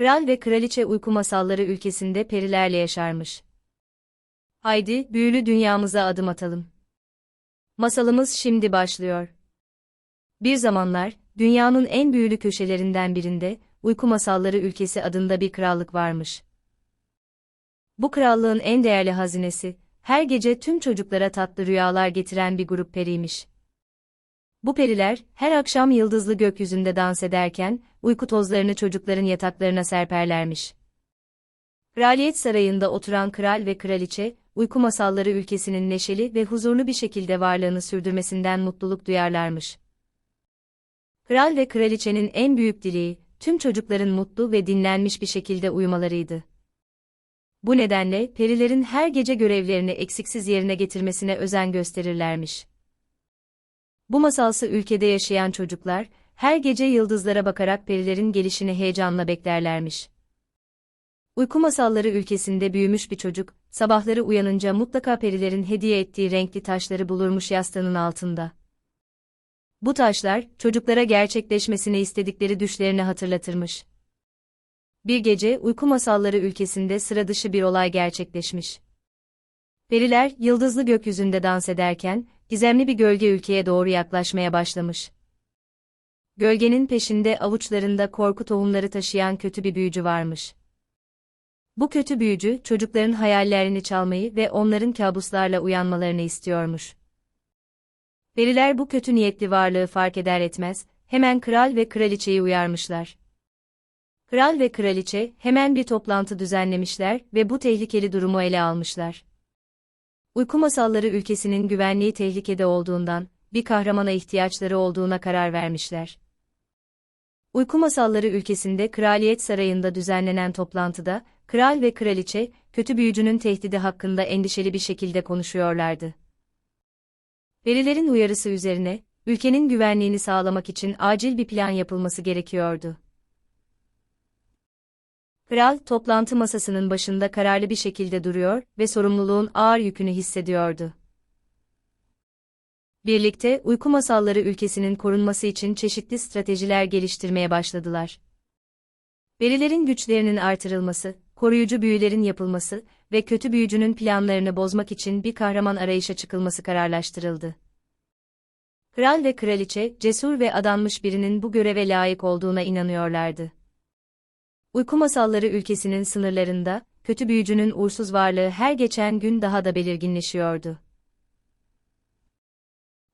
Kral ve kraliçe uyku masalları ülkesinde perilerle yaşarmış. Haydi, büyülü dünyamıza adım atalım. Masalımız şimdi başlıyor. Bir zamanlar, dünyanın en büyülü köşelerinden birinde, Uyku Masalları Ülkesi adında bir krallık varmış. Bu krallığın en değerli hazinesi, her gece tüm çocuklara tatlı rüyalar getiren bir grup periymiş. Bu periler, her akşam yıldızlı gökyüzünde dans ederken, uyku tozlarını çocukların yataklarına serperlermiş. Kraliyet sarayında oturan kral ve kraliçe, uyku masalları ülkesinin neşeli ve huzurlu bir şekilde varlığını sürdürmesinden mutluluk duyarlarmış. Kral ve kraliçenin en büyük dileği, tüm çocukların mutlu ve dinlenmiş bir şekilde uyumalarıydı. Bu nedenle perilerin her gece görevlerini eksiksiz yerine getirmesine özen gösterirlermiş. Bu masalsı ülkede yaşayan çocuklar, her gece yıldızlara bakarak perilerin gelişini heyecanla beklerlermiş. Uyku masalları ülkesinde büyümüş bir çocuk, sabahları uyanınca mutlaka perilerin hediye ettiği renkli taşları bulurmuş yastığının altında. Bu taşlar, çocuklara gerçekleşmesini istedikleri düşlerini hatırlatırmış. Bir gece uyku masalları ülkesinde sıra dışı bir olay gerçekleşmiş. Periler, yıldızlı gökyüzünde dans ederken, gizemli bir gölge ülkeye doğru yaklaşmaya başlamış. Gölgenin peşinde avuçlarında korku tohumları taşıyan kötü bir büyücü varmış. Bu kötü büyücü, çocukların hayallerini çalmayı ve onların kabuslarla uyanmalarını istiyormuş. Periler bu kötü niyetli varlığı fark eder etmez, hemen kral ve kraliçeyi uyarmışlar. Kral ve kraliçe hemen bir toplantı düzenlemişler ve bu tehlikeli durumu ele almışlar. Uyku masalları ülkesinin güvenliği tehlikede olduğundan, bir kahramana ihtiyaçları olduğuna karar vermişler. Uyku masalları ülkesinde kraliyet sarayında düzenlenen toplantıda, kral ve kraliçe, kötü büyücünün tehdidi hakkında endişeli bir şekilde konuşuyorlardı. Perilerin uyarısı üzerine, ülkenin güvenliğini sağlamak için acil bir plan yapılması gerekiyordu. Kral, toplantı masasının başında kararlı bir şekilde duruyor ve sorumluluğun ağır yükünü hissediyordu. Birlikte, uyku masalları ülkesinin korunması için çeşitli stratejiler geliştirmeye başladılar. Verilerin güçlerinin artırılması, koruyucu büyülerin yapılması ve kötü büyücünün planlarını bozmak için bir kahraman arayışa çıkılması kararlaştırıldı. Kral ve kraliçe, cesur ve adanmış birinin bu göreve layık olduğuna inanıyorlardı. Uyku masalları ülkesinin sınırlarında, kötü büyücünün uğursuz varlığı her geçen gün daha da belirginleşiyordu.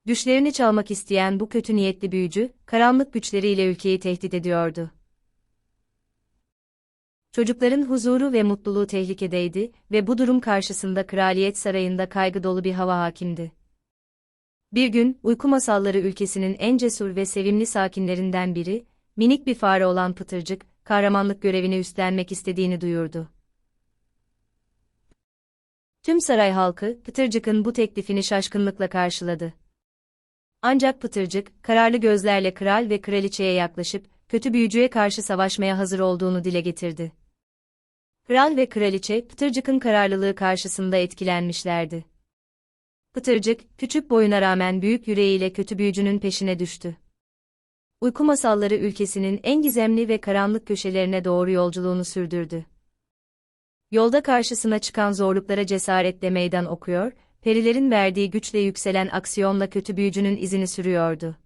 Düşlerini çalmak isteyen bu kötü niyetli büyücü, karanlık güçleriyle ülkeyi tehdit ediyordu. Çocukların huzuru ve mutluluğu tehlikedeydi ve bu durum karşısında kraliyet sarayında kaygı dolu bir hava hakimdi. Bir gün, uyku masalları ülkesinin en cesur ve sevimli sakinlerinden biri, minik bir fare olan Pıtırcık, kahramanlık görevini üstlenmek istediğini duyurdu. Tüm saray halkı, Pıtırcık'ın bu teklifini şaşkınlıkla karşıladı. Ancak Pıtırcık, kararlı gözlerle kral ve kraliçeye yaklaşıp, kötü büyücüye karşı savaşmaya hazır olduğunu dile getirdi. Kral ve kraliçe, Pıtırcık'ın kararlılığı karşısında etkilenmişlerdi. Pıtırcık, küçük boyuna rağmen büyük yüreğiyle kötü büyücünün peşine düştü. Uyku masalları ülkesinin en gizemli ve karanlık köşelerine doğru yolculuğunu sürdürdü. Yolda karşısına çıkan zorluklara cesaretle meydan okuyor, perilerin verdiği güçle yükselen aksiyonla kötü büyücünün izini sürüyordu.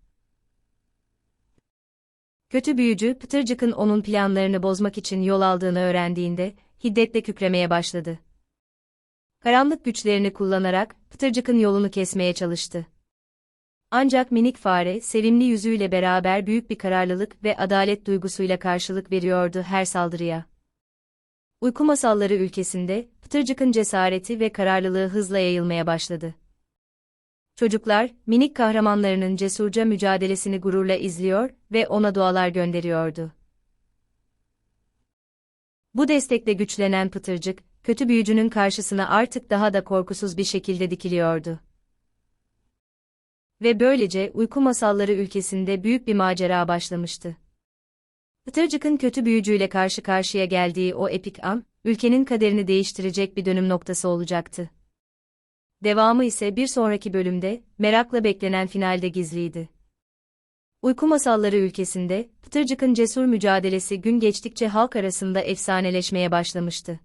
Kötü büyücü, Pıtırcık'ın onun planlarını bozmak için yol aldığını öğrendiğinde, hiddetle kükremeye başladı. Karanlık güçlerini kullanarak, Pıtırcık'ın yolunu kesmeye çalıştı. Ancak minik fare, sevimli yüzüyle beraber büyük bir kararlılık ve adalet duygusuyla karşılık veriyordu her saldırıya. Uyku masalları ülkesinde, Pıtırcık'ın cesareti ve kararlılığı hızla yayılmaya başladı. Çocuklar, minik kahramanlarının cesurca mücadelesini gururla izliyor ve ona dualar gönderiyordu. Bu destekle güçlenen Pıtırcık, kötü büyücünün karşısına artık daha da korkusuz bir şekilde dikiliyordu. Ve böylece uyku masalları ülkesinde büyük bir macera başlamıştı. Pıtırcık'ın kötü büyücüyle karşı karşıya geldiği o epik an, ülkenin kaderini değiştirecek bir dönüm noktası olacaktı. Devamı ise bir sonraki bölümde, merakla beklenen finalde gizliydi. Uyku masalları ülkesinde, Pıtırcık'ın cesur mücadelesi gün geçtikçe halk arasında efsaneleşmeye başlamıştı.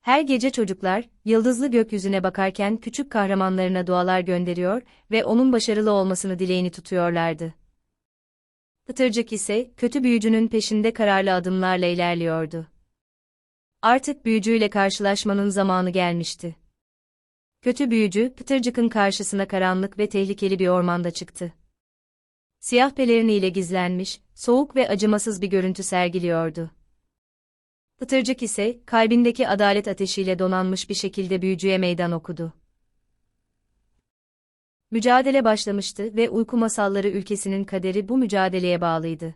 Her gece çocuklar, yıldızlı gökyüzüne bakarken küçük kahramanlarına dualar gönderiyor ve onun başarılı olmasını dileğini tutuyorlardı. Pıtırcık ise, kötü büyücünün peşinde kararlı adımlarla ilerliyordu. Artık büyücüyle karşılaşmanın zamanı gelmişti. Kötü büyücü, Pıtırcık'ın karşısına karanlık ve tehlikeli bir ormanda çıktı. Siyah peleriniyle gizlenmiş, soğuk ve acımasız bir görüntü sergiliyordu. Pıtırcık ise, kalbindeki adalet ateşiyle donanmış bir şekilde büyücüye meydan okudu. Mücadele başlamıştı ve uyku masalları ülkesinin kaderi bu mücadeleye bağlıydı.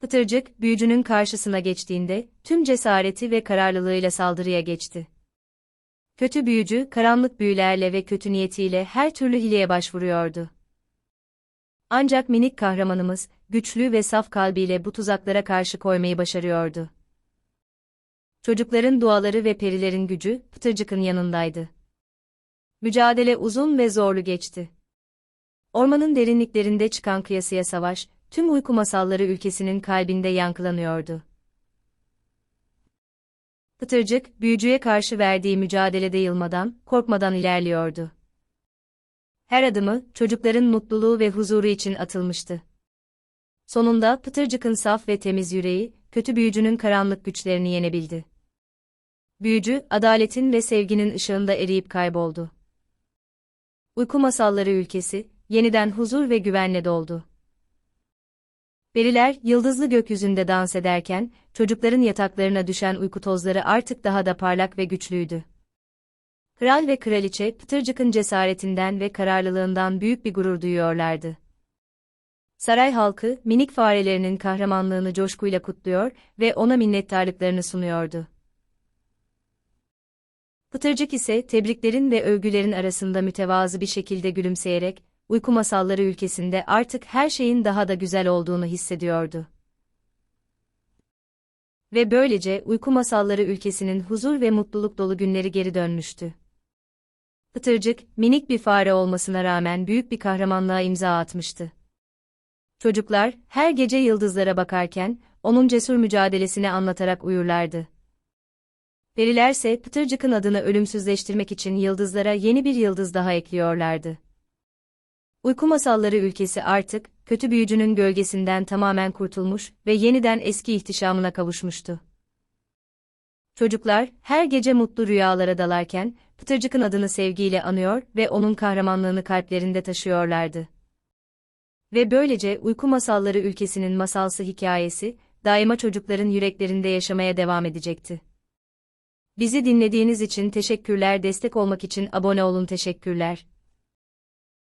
Pıtırcık, büyücünün karşısına geçtiğinde, tüm cesareti ve kararlılığıyla saldırıya geçti. Kötü büyücü, karanlık büyülerle ve kötü niyetiyle her türlü hileye başvuruyordu. Ancak minik kahramanımız, güçlü ve saf kalbiyle bu tuzaklara karşı koymayı başarıyordu. Çocukların duaları ve perilerin gücü, Pıtırcık'ın yanındaydı. Mücadele uzun ve zorlu geçti. Ormanın derinliklerinde çıkan kıyasıya savaş, tüm uyku masalları ülkesinin kalbinde yankılanıyordu. Pıtırcık, büyücüye karşı verdiği mücadelede yılmadan, korkmadan ilerliyordu. Her adımı, çocukların mutluluğu ve huzuru için atılmıştı. Sonunda Pıtırcık'ın saf ve temiz yüreği, kötü büyücünün karanlık güçlerini yenebildi. Büyücü, adaletin ve sevginin ışığında eriyip kayboldu. Uyku masalları ülkesi, yeniden huzur ve güvenle doldu. Periler, yıldızlı gökyüzünde dans ederken, çocukların yataklarına düşen uyku tozları artık daha da parlak ve güçlüydü. Kral ve kraliçe, Pıtırcık'ın cesaretinden ve kararlılığından büyük bir gurur duyuyorlardı. Saray halkı, minik farelerinin kahramanlığını coşkuyla kutluyor ve ona minnettarlıklarını sunuyordu. Pıtırcık ise tebriklerin ve övgülerin arasında mütevazı bir şekilde gülümseyerek, uyku masalları ülkesinde artık her şeyin daha da güzel olduğunu hissediyordu. Ve böylece uyku masalları ülkesinin huzur ve mutluluk dolu günleri geri dönmüştü. Pıtırcık, minik bir fare olmasına rağmen büyük bir kahramanlığa imza atmıştı. Çocuklar, her gece yıldızlara bakarken, onun cesur mücadelesini anlatarak uyurlardı. Perilerse Pıtırcık'ın adını ölümsüzleştirmek için yıldızlara yeni bir yıldız daha ekliyorlardı. Uyku masalları ülkesi artık, kötü büyücünün gölgesinden tamamen kurtulmuş ve yeniden eski ihtişamına kavuşmuştu. Çocuklar, her gece mutlu rüyalara dalarken, Pıtırcık'ın adını sevgiyle anıyor ve onun kahramanlığını kalplerinde taşıyorlardı. Ve böylece uyku masalları ülkesinin masalsı hikayesi, daima çocukların yüreklerinde yaşamaya devam edecekti. Bizi dinlediğiniz için teşekkürler destek olmak için abone olun teşekkürler.